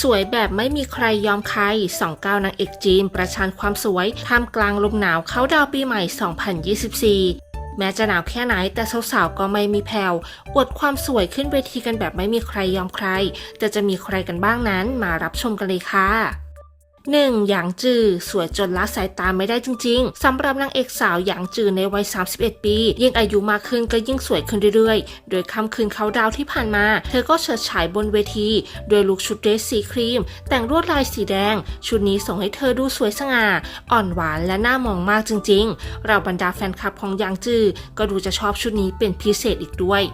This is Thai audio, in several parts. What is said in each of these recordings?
สวยแบบไม่มีใครยอมใครสองก้าวนางเอกจีน ประชันความสวยท่ามกลางลมหนาวเข้าดาวปีใหม่ 2024 แม้จะหนาวแค่ไหนแต่สาวๆก็ไม่มีแผ่วอวดความสวยขึ้นเวทีกันแบบไม่มีใครยอมใคร แต่จะมีใครกันบ้างนั้นมารับชมกันเลยค่ะ 1. หยางจือสวยจนละสายตาไม่ได้จริงๆสำหรับนางเอกสาวหยางจือในวัย 31 ปี ยิ่งอายุมากขึ้นก็ยิ่งสวยขึ้นเรื่อยๆ โดยค่ำคืนเขาดาวที่ผ่านมา เธอก็เฉิดฉายบนเวที โดยลุคชุดเดรสสีครีม แต่งลวดลายสีแดง ชุดนี้ส่งให้เธอดูสวยสง่า อ่อนหวานและน่ามองมากจริงๆ เราบรรดาแฟนคลับของหยางจือก็ดูจะชอบชุดนี้เป็นพิเศษอีกด้วย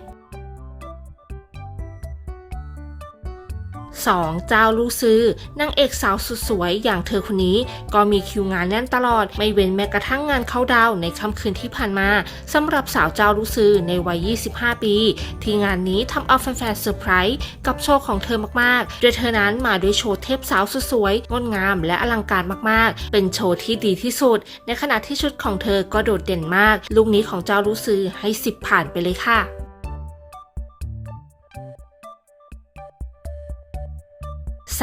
2. เจ้าลูซื้อนางเอกสาวสุดสวยอย่างเธอคนนี้ ก็มีคิวงานแน่นตลอด ไม่เว้นแม้กระทั่งงานเข้าดาวในค่ำคืนที่ผ่านมาสำหรับสาวเจ้าลูซื้อในวัย 25 ปี ที่งานนี้ทำเอาแฟนๆเซอร์ไพรส์กับโชว์ของเธอมากๆโดยเธอนั้นมาด้วยโชว์เทพสาวสุดสวยงดงามและอลังการมากๆ เป็นโชว์ที่ดีที่สุด ในขณะที่ชุดของเธอก็โดดเด่นมากลุคนี้ของเจ้าลูซื้อให้ 10 ผ่านไปเลยค่ะ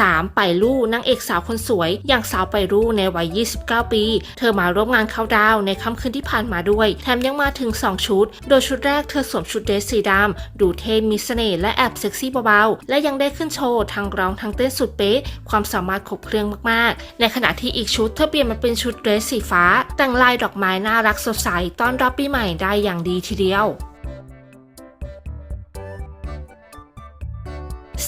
3. ไปลู่นางเอกสาวคนสวย อย่างสาวไปรู่ในวัย 29 ปี เธอมาร่วมงานเข้าดาวในค่ำคืนที่ผ่านมาด้วย แถมยังมาถึง 2 ชุด โดยชุดแรกเธอสวมชุดเดรสสีดำดูเท่มีเสน่ห์และแอบเซ็กซี่เบาๆ และยังได้ขึ้นโชว์ทั้งร้องทั้งเต้นสุดเป๊ะ ความสามารถครบเครื่องมากๆ ในขณะที่อีกชุดเธอเปลี่ยนมาเป็นชุดเดรสสีฟ้า แต่งลายดอกไม้น่ารักสดใสต้อนรับปีใหม่ได้อย่างดีทีเดียว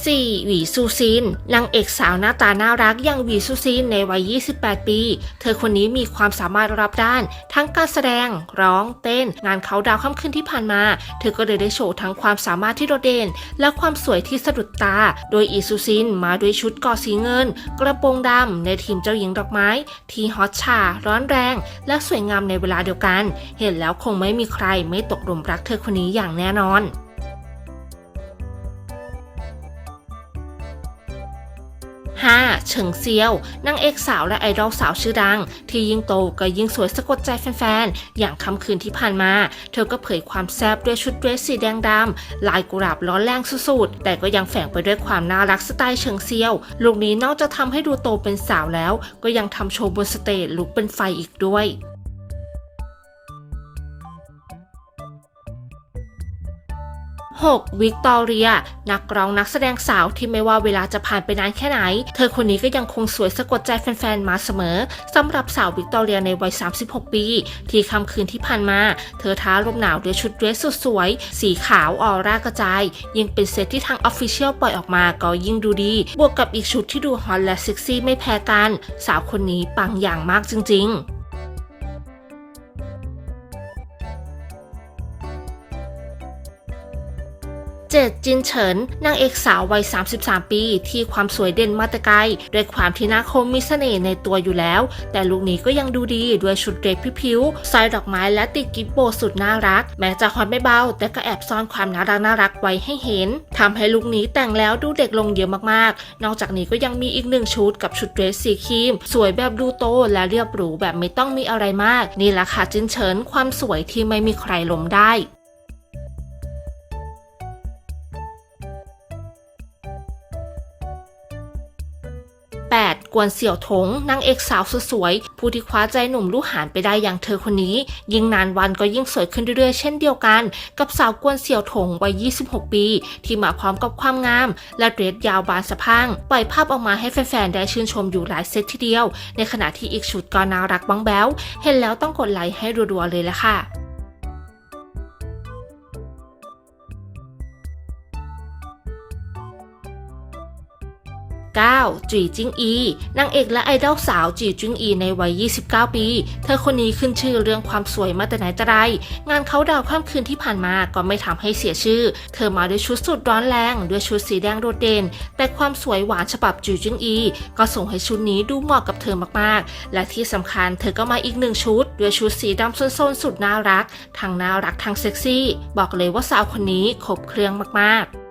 4. หวีซูซินนางเอกสาวหน้าตาน่ารักอย่างหวีซูซินในวัย 28 ปี เธอคนนี้มีความสามารถรับด้าน ทั้งการแสดง ร้องเต้น งานเขาดาวค่ำคืนที่ผ่านมา เธอก็เลยได้โชว์ทั้งความสามารถที่โดดเด่น และความสวยที่สะดุดตา โดยอีซูซินมาด้วยชุดกอสีเงิน กระโปรงดำในทีมเจ้าหญิงดอกไม้ ที่ฮอตชา ร้อนแรง และสวยงามในเวลาเดียวกัน เห็นแล้วคงไม่มีใครไม่ตกหลุมรักเธอคนนี้อย่างแน่นอน 5. เฉิงเซียวนางเอกสาวและไอดอลสาวชื่อดัง ที่ยิ่งโตก็ยิ่งสวยสะกดใจแฟนๆ อย่างค่ำคืนที่ผ่านมา เธอก็เผยความแซ่บด้วยชุดเดรสสีแดงดำลายกุหลาบร้อนแรงสุดๆ แต่ก็ยังแฝงไปด้วยความน่ารักสไตล์เฉิงเซียว ลูกนี้นอกจากทำให้ดูโตเป็นสาวแล้ว ก็ยังทำโชว์บนสเตจลุกเป็นไฟอีกด้วย 6. วิกตอเรีย นักร้องนักแสดงสาวที่ไม่ว่าเวลาจะผ่านไปนานแค่ไหน เธอคนนี้ก็ยังคงสวยสะกดใจแฟนๆ มาเสมอสำหรับสาววิกตอเรียในวัย 36 ปี ที่ค่ำคืนที่ผ่านมา เธอท้าลมหนาวด้วยชุดเดรสสุดสวย สีขาวออร่ากระจาย ยิ่งเป็นเซตที่ทางออฟฟิเชียลปล่อยออกมาก็ยิ่งดูดี บวกกับอีกชุดที่ดูฮอตและเซ็กซี่ไม่แพ้กัน สาวคนนี้ปังอย่างมากจริง ๆ 7. จินเฉินนางเอกสาววัย 33 ปี ที่ความสวยเด่นมาแต่ไกลด้วยความที่หน้าคมมีเสน่ห์ในตัวอยู่แล้ว แต่ลุคนี้ก็ยังดูดีด้วยชุดเดรสพิ้วๆสร้อยดอกไม้และติดกิ๊บโบสุดน่ารัก แม้จะฮอตไม่เบา แต่ก็แอบซ่อนความน่ารักน่ารักไว้ให้เห็นทำให้ลุคนี้แต่งแล้วดูเด็กลงเยอะมากๆ นอกจากนี้ก็ยังมีอีกหนึ่งชุดกับชุดเดรสสีครีม สวยแบบดูโตและเรียบหรูแบบไม่ต้องมีอะไรมาก นี่แหละค่ะจินเฉินความสวยที่ไม่มีใครล้มได้ กวนเสี่ยวถงนางเอกสาวสุดสวย ผู้ที่คว้าใจหนุ่มลู่หานไปได้อย่างเธอคนนี้ ยิ่งนานวันก็ยิ่งสวยขึ้นเรื่อยๆ เช่นเดียวกัน กับสาวกวนเสี่ยวถงวัย 26 ปี ที่มาพร้อมกับความงาม และเดรสยาวบานสะพังปล่อยภาพออกมาให้แฟนๆได้ชื่นชมอยู่หลายเซตทีเดียว ในขณะที่อีกชุดก็น่ารักบ้องแบ้ว เห็นแล้วต้องกดไลค์ให้รัวๆเลยละค่ะ 9. จีจิ้งอีนางเอกและไอดอลสาวจีจิ้งอีในวัย 29 ปี เธอคนนี้ขึ้นชื่อเรื่องความสวยมาแต่ไหนแต่ไรงานเขาดาวความคืนที่ผ่านมาก็ไม่ทำให้เสียชื่อ เธอมาด้วยชุดสุดร้อนแรง ด้วยชุดสีแดงโดดเด่น แต่ความสวยหวานฉบับจีจิ้งอี ก็ส่งให้ชุดนี้ดูเหมาะกับเธอมากๆ และที่สำคัญเธอก็มาอีกหนึ่งชุด ด้วยชุดสีดำส้นสุดน่ารัก ทั้งน่ารักทั้งเซ็กซี่ บอกเลยว่าสาวคนนี้ครบเครื่องมากๆ